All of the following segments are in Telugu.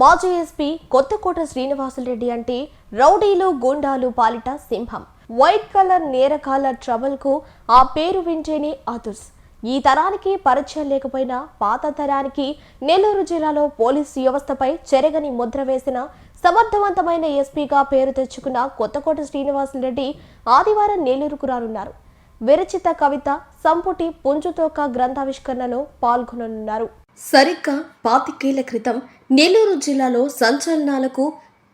మాజీ ఎస్పీ కొత్తకోట శ్రీనివాసులరెడ్డి అంటే రౌడీలు గూండాలు పాలిట సింహం. వైట్ కలర్ నేరకాల ట్రబుల్కు ఆ పేరు వింటేనే అదుర్స్ ఈ తరానికి పరిచయం లేకపోయినా పాత తరానికి నెల్లూరు జిల్లాలో పోలీసు వ్యవస్థపై చెరగని ముద్ర వేసిన సమర్థవంతమైన ఎస్పీగా పేరు తెచ్చుకున్న కొత్తకోట శ్రీనివాసులరెడ్డి ఆదివారం నెల్లూరుకు రానున్నారు. విరచిత కవిత సంపుటి పుంజుతోక గ్రంథావిష్కరణలో పాల్గొననున్నారు. సరిగ్గా పాతికేళ్ళ క్రితం నెల్లూరు జిల్లాలో సంచలనాలకు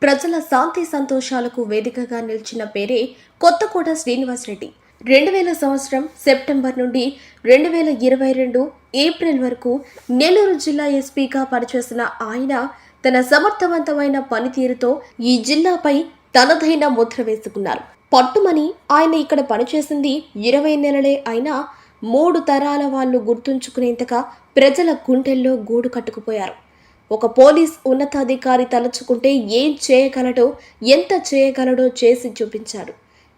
ప్రజల శాంతి సంతోషాలకు వేదికగా నిలిచిన పేరే కొత్తకోట శ్రీనివాసరెడ్డి. రెండు వేల సంవత్సరం సెప్టెంబర్ నుండి రెండు వేల ఇరవై రెండు ఏప్రిల్ వరకు నెల్లూరు జిల్లా ఎస్పీగా పనిచేసిన ఆయన తన సమర్థవంతమైన పనితీరుతో ఈ జిల్లాపై తనదైన ముద్ర వేసుకున్నారు. పట్టుమని ఆయన ఇక్కడ పనిచేసింది ఇరవై నెలలే అయినా మూడు తరాల వాళ్ళు గుర్తుంచుకునేంతగా ప్రజల గుండెల్లో గూడు కట్టుకుపోయారు. ఒక పోలీస్ ఉన్నతాధికారి తలుచుకుంటే ఏం చేయగలడో ఎంత చేయగలడో చేసి చూపించాడు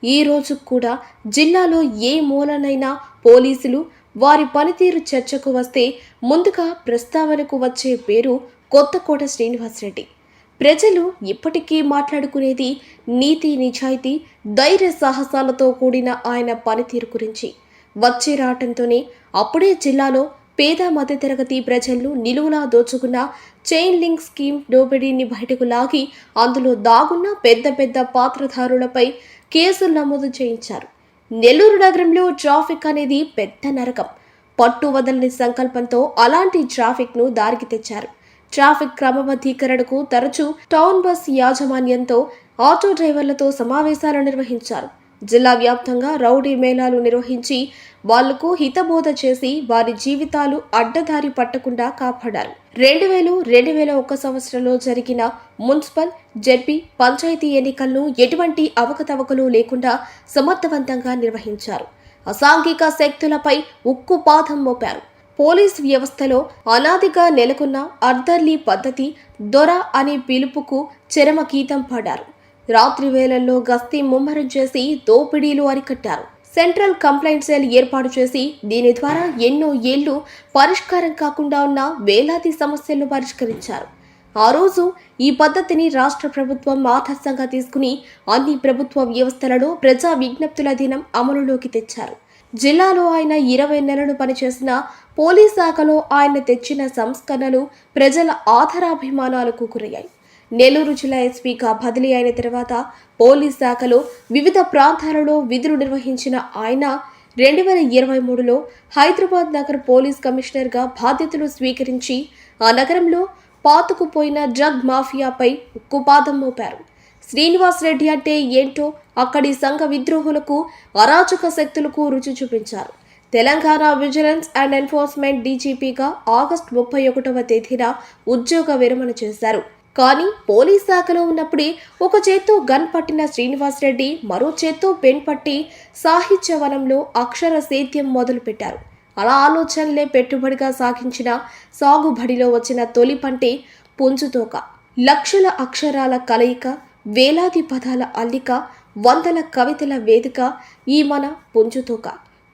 ఈ రోజు కూడా జిల్లాలో ఏ మూలనైనా పోలీసులు వారి పనితీరు చర్చకు వస్తే ముందుగా ప్రస్తావనకు వచ్చే పేరు కొత్తకోట శ్రీనివాసరెడ్డి. ప్రజలు ఇప్పటికీ మాట్లాడుకునేది నీతి నిజాయితీ ధైర్య సాహసాలతో కూడిన ఆయన పనితీరు గురించి. వచ్చే రావటంతోనే అప్పుడే జిల్లాలో పేద మధ్యతరగతి ప్రజలను నిలువులా దోచుకున్న చైన్ లింక్ స్కీమ్ దోపిడీని బయటకు లాగి అందులో దాగున్న పెద్ద పెద్ద పాత్రధారులపై కేసులు నమోదు చేయించారు. నెల్లూరు నగరంలో ట్రాఫిక్ అనేది పెద్ద నరకం. పట్టు వదలని సంకల్పంతో అలాంటి ట్రాఫిక్ను దారికి తెచ్చారు. ట్రాఫిక్ క్రమబద్ధీకరణకు తరచూ టౌన్ బస్ యాజమాన్యంతో ఆటో డ్రైవర్లతో సమావేశాలు నిర్వహించారు. జిల్లా వ్యాప్తంగా రౌడీ మేళాలు నిర్వహించి వాళ్ళకు హితబోధ చేసి వారి జీవితాలు అడ్డదారి పట్టకుండా కాపాడారు. రెండు వేలు రెండు వేల ఒక్క సంవత్సరంలో జరిగిన మున్సిపల్ జెడ్పీ పంచాయతీ ఎన్నికలను ఎటువంటి అవకతవకలు లేకుండా సమర్థవంతంగా నిర్వహించారు. అసాంఘిక శక్తులపై ఉక్కు పాదం మోపారు. పోలీస్ వ్యవస్థలో అనాదిగా నెలకొన్న అర్ధర్లీ పద్ధతి దొర అనే పిలుపుకు చరమగీతం పాడారు. రాత్రి వేళల్లో గస్తీ ముమ్మరం చేసి దోపిడీలు అరికట్టారు. సెంట్రల్ కంప్లైంట్ సెల్ ఏర్పాటు చేసి దీని ద్వారా ఎన్నో ఏళ్ళు పరిష్కారం కాకుండా ఉన్న వేలాది సమస్యలను పరిష్కరించారు. ఆ రోజు ఈ పద్ధతిని రాష్ట్ర ప్రభుత్వం ఆదర్శంగా తీసుకుని అన్ని ప్రభుత్వ వ్యవస్థలలో ప్రజా విజ్ఞప్తుల దినం అమలులోకి తెచ్చారు. జిల్లాలో ఆయన ఇరవై నెలలు పనిచేసిన పోలీస్ శాఖలో ఆయన తెచ్చిన సంస్కరణలు ప్రజల ఆధారాభిమానాలకు గురయ్యాయి. నెల్లూరు జిల్లా ఎస్పీగా బదిలీ అయిన తర్వాత పోలీస్ శాఖలో వివిధ ప్రాంతాలలో విధులు నిర్వహించిన ఆయన రెండు వేల ఇరవై మూడులో హైదరాబాద్ నగర పోలీస్ కమిషనర్గా బాధ్యతలు స్వీకరించి ఆ నగరంలో పాతుకుపోయిన డ్రగ్ మాఫియాపై ఉక్కుపాదం మోపారు. శ్రీనివాస్ రెడ్డి అంటే ఏంటో అక్కడి సంఘ విద్రోహులకు అరాచక శక్తులకు రుచి చూపించారు. తెలంగాణ విజిలెన్స్ అండ్ ఎన్ఫోర్స్మెంట్ డీజీపీగా ఆగస్టు ముప్పై ఒకటవ తేదీన ఉద్యోగ విరమణ చేశారు. కానీ పోలీస్ శాఖలో ఉన్నప్పుడే ఒక చేత్తో గన్ పట్టిన శ్రీనివాస్ రెడ్డి మరో చేత్తో పెన్ పట్టి సాహిత్యవనంలో అక్షర సేద్యం మొదలుపెట్టారు. అలా ఆలోచనలే పెట్టుబడిగా సాగించిన సాగుబడిలో వచ్చిన తొలి పంటే పుంజుతోక. లక్షల అక్షరాల కలయిక వేలాది పదాల అల్లిక వందల కవితల వేదిక ఈ మన పుంజుతోక.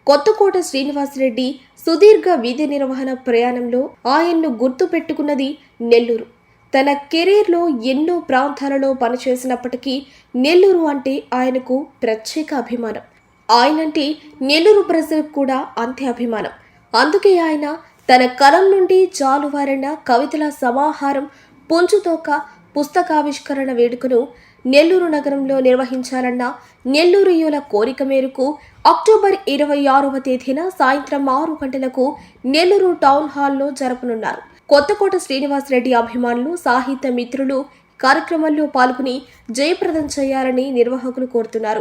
కొత్తకోట శ్రీనివాసరెడ్డి సుదీర్ఘ విధి నిర్వహణ ప్రయాణంలో ఆయన్ను గుర్తు పెట్టుకున్నది నెల్లూరు. తన కెరీర్లో ఎన్నో ప్రాంతాలలో పనిచేసినప్పటికీ నెల్లూరు అంటే ఆయనకు ప్రత్యేక అభిమానం. ఆయనంటే నెల్లూరు ప్రజలకు కూడా అంతే అభిమానం. అందుకే ఆయన తన కలం నుండి జాలువారిన కవితల సమాహారం పుంజుతోక పుస్తకావిష్కరణ వేడుకను నెల్లూరు నగరంలో నిర్వహించాలన్న నెల్లూరుయుల కోరిక మేరకు అక్టోబర్ ఇరవై ఆరవ తేదీన సాయంత్రం ఆరు గంటలకు నెల్లూరు టౌన్ హాల్లో జరపనున్నారు. కొత్తకోట శ్రీనివాసరెడ్డి అభిమానులు సాహిత్య మిత్రులు కార్యక్రమంలో పాల్గొని జయప్రదం చేయాలని నిర్వాహకులు కోరుతున్నారు.